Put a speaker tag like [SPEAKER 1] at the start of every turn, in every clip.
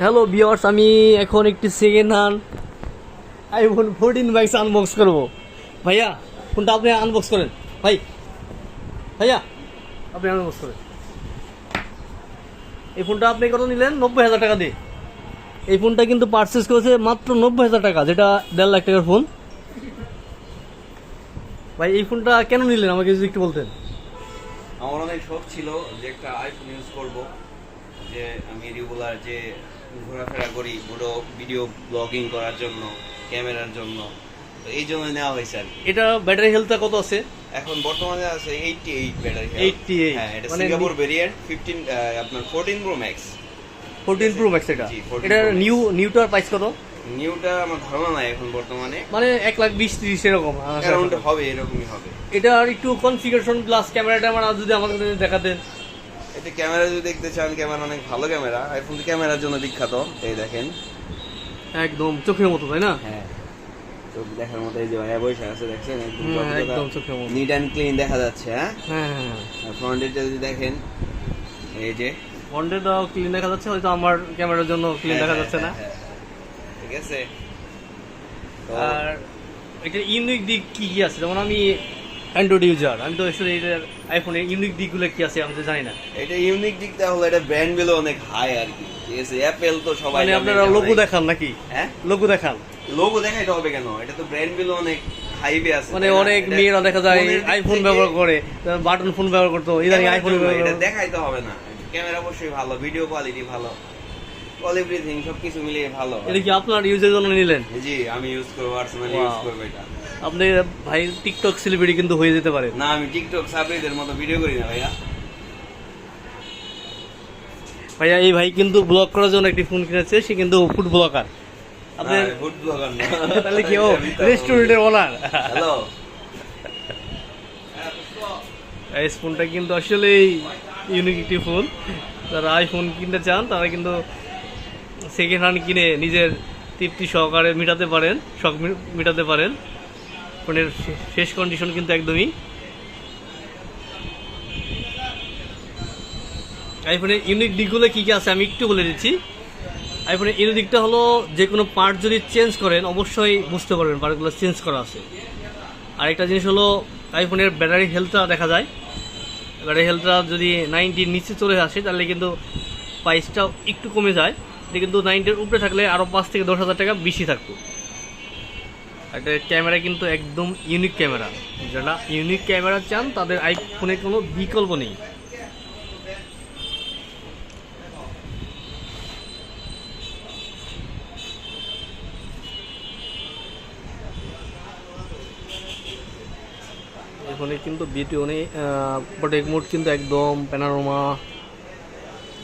[SPEAKER 1] Hello বিয়ার্স আমি এখন একটি সেকেন্ড হ্যান্ড আইফোন ফোরটিন বাইকস আনবক্স করব। ভাইয়া ফোনটা আপনি আনবক্স করেন। ভাই ভাইয়া আপনি আনবক্স করেন। এই ফোনটা আপনি কত নিলেন? নব্বই হাজার টাকা দিয়ে। এই ফোনটা কিন্তু পারচেস করেছে মাত্র নব্বই হাজার টাকা যেটা দেড় লাখ টাকার ফোন ভাই এই ফোনটা কেন নিলেন? আমাকে যদি একটু বলতেন।
[SPEAKER 2] আমার অনেক শখ ছিল যে একটা আইফোন ইউজ করব। যে আমি রেগুলার যে ঘোরাফেরা করি পুরো ভিডিও ব্লগিং করার জন্য ক্যামেরার জন্য তো এই জন্য নেওয়া হয়েছে আর কি।
[SPEAKER 1] এটা ব্যাটারি হেলথটা কত আছে?
[SPEAKER 2] এখন বর্তমানে আছে এইটটি এইট ব্যাটারি
[SPEAKER 1] 88
[SPEAKER 2] হ্যাঁ এটা
[SPEAKER 1] মানে
[SPEAKER 2] সিঙ্গাপুর ভেরিয়েন্ট ফিফটিন আপনার fourteen pro max
[SPEAKER 1] fourteen pro max এটা?
[SPEAKER 2] জি, 14
[SPEAKER 1] এটা
[SPEAKER 2] Pro Max।
[SPEAKER 1] নিউ নিউটার প্রাইস কত?
[SPEAKER 2] নিউটা আমার ধারণা নাই এখন বর্তমানে।
[SPEAKER 1] মানে এক লাখ বিশ ত্রিশ এরকম
[SPEAKER 2] অ্যারাউন্ড হবে এরকমই হবে।
[SPEAKER 1] এটা আর একটু কনফিগারেশন প্লাস ক্যামেরাটা আমার যদি যদি দেখাতেন।
[SPEAKER 2] এতে ক্যামেরা যদি দেখতে চান ক্যামেরা অনেক ভালো ক্যামেরা। আইফোন ক্যামেরার জন্য বিখ্যাত এই দেখেন।
[SPEAKER 1] একদম চোখের মতো তাই না?
[SPEAKER 2] হ্যাঁ। চোখ দেখার মতো এই যে ভাইয়া বসে আছে দেখছেন? একদম
[SPEAKER 1] হ্যাঁ, একদম চোখের মতো।
[SPEAKER 2] নিট অ্যান্ড ক্লিন দেখা যাচ্ছে হ্যাঁ?
[SPEAKER 1] হ্যাঁ হ্যাঁ
[SPEAKER 2] আর ফ্রন্টেরটা যদি দেখেন এই যে।
[SPEAKER 1] ফন্টেটাও ক্লিন দেখা যাচ্ছে হয়তো আমার ক্যামেরার জন্য ক্লিন দেখা
[SPEAKER 2] হ্যাঁ,
[SPEAKER 1] যাচ্ছে না।
[SPEAKER 2] হ্যাঁ, হ্যাঁ। ঠিক আছে?
[SPEAKER 1] আর এটা ইউনিক দিক কি কি আছে? যেমন আমি অ্যান্ড্রয়েড ইউজার আমি তো আসলে এটার আইফোনের ইউনিক দিকগুলো কি আছে আমি তো জানি না।
[SPEAKER 2] এটা ইউনিক দিকটা হলো এটা ব্র্যান্ড অনেক হাই আর কি। ঠিক আছে অ্যাপেল তো সবাই
[SPEAKER 1] মানে আপনারা লোগো দেখান নাকি?
[SPEAKER 2] হ্যাঁ?
[SPEAKER 1] লোগো দেখান।
[SPEAKER 2] লোগো দেখাইতে হবে কেন? এটা তো ব্র্যান্ড অনেক হাইবে আছে
[SPEAKER 1] মানে? অনেক মেয়েরা দেখা যায় আইফোন ব্যবহার করে বাটন ফোন ব্যবহার করতো ইদানিং আইফোন ব্যবহার
[SPEAKER 2] এটা। দেখাইতে হবে না। ক্যামেরা অবশ্যই ভালো ভিডিও কোয়ালিটি ভালো অল এভরিথিং সবকিছু মিলিয়ে ভালো।
[SPEAKER 1] এটা কি আপনার ইউজের জন্য নিলেন?
[SPEAKER 2] জি আমি ইউজ করব পার্সোনালি ইউজ করব এটা।
[SPEAKER 1] আপনি ভাই টিকটক সেলিব্রিটি কিন্তু হয়ে যেতে পারে।
[SPEAKER 2] না আমি টিকটক সাবরিদের মতো ভিডিও করি না ভাইয়া।
[SPEAKER 1] ভাইয়া এই ভাই কিন্তু ব্লগ করার জন্য একটি ফোন কিনেছে সে কিন্তু ফুড ব্লগার আপনি
[SPEAKER 2] ফুড ব্লগার না।
[SPEAKER 1] তাহলে কি ও রেস্টুরেন্টের ওনার
[SPEAKER 2] হ্যালো
[SPEAKER 1] এই ফোনটা কিন্তু আসলে ইউনিক একটি ফোন যারা আইফোন কিনতে চান তারা কিন্তু সেকেন্ড হ্যান্ড কিনে নিজের তৃপ্তি সহকারে মেটাতে পারেন শখ মেটাতে পারেন। ফোনের শেষ কন্ডিশন কিন্তু একদমই। আইফোনের ইউনিক দিকগুলো কী কী আছে আমি একটু বলে দিচ্ছি। আইফোনের ইউনিক দিকটা হলো যে কোনো পার্ট যদি চেঞ্জ করেন, অবশ্যই বুঝতে পারবেন পার্টগুলো চেঞ্জ করা আছে। আরেকটা জিনিস হলো আইফোনের ব্যাটারি হেলথটা দেখা যায়। ব্যাটারি হেলথটা যদি নাইনটির নিচে চলে আসে, তাহলে কিন্তু প্রাইসটাও একটু কমে যায়। কিন্তু নাইনটির উপরে থাকলে আরও পাঁচ থেকে দশ হাজার টাকা বেশি থাকতো। একটা ক্যামেরা কিন্তু একদম ইউনিক ক্যামেরা। যারা ইউনিক ক্যামেরা চান, তাদের আইফোনের কোনো বিকল্প নেই। এখানে কিন্তু বিটি অনেক প্রোটেক্ট মোড কিন্তু একদম প্যানারোমা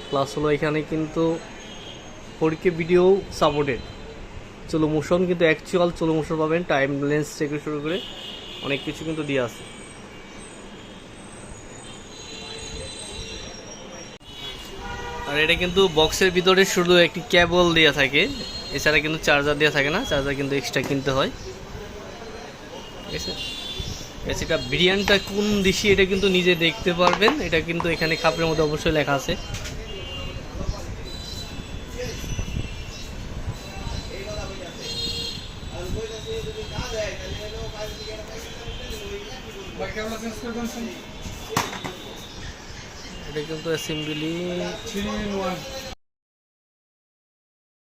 [SPEAKER 1] প্লাস হলো এখানে কিন্তু four K video supported slow motion কিন্তু অ্যাকচুয়াল চলো মোশন পাবেন টাইম লেন্স থেকে শুরু করে অনেক কিছু কিন্তু দিয়ে আছে। আর এটা কিন্তু বক্সের ভিতরে শুধু একটি কেবল দেওয়া থাকে, এছাড়া কিন্তু চার্জার দেওয়া থাকে না চার্জার কিন্তু এক্সট্রা কিনতে হয়। ঠিক আছে? এটা বিরিয়ানিটা কোন দিশি এটা কিন্তু নিজে দেখতে পারবেন, এটা কিন্তু এখানে খাপের মধ্যে অবশ্যই লেখা আছে। এটা কিন্তু অ্যাসেম্বলি
[SPEAKER 3] থ্রি ইন ওয়ান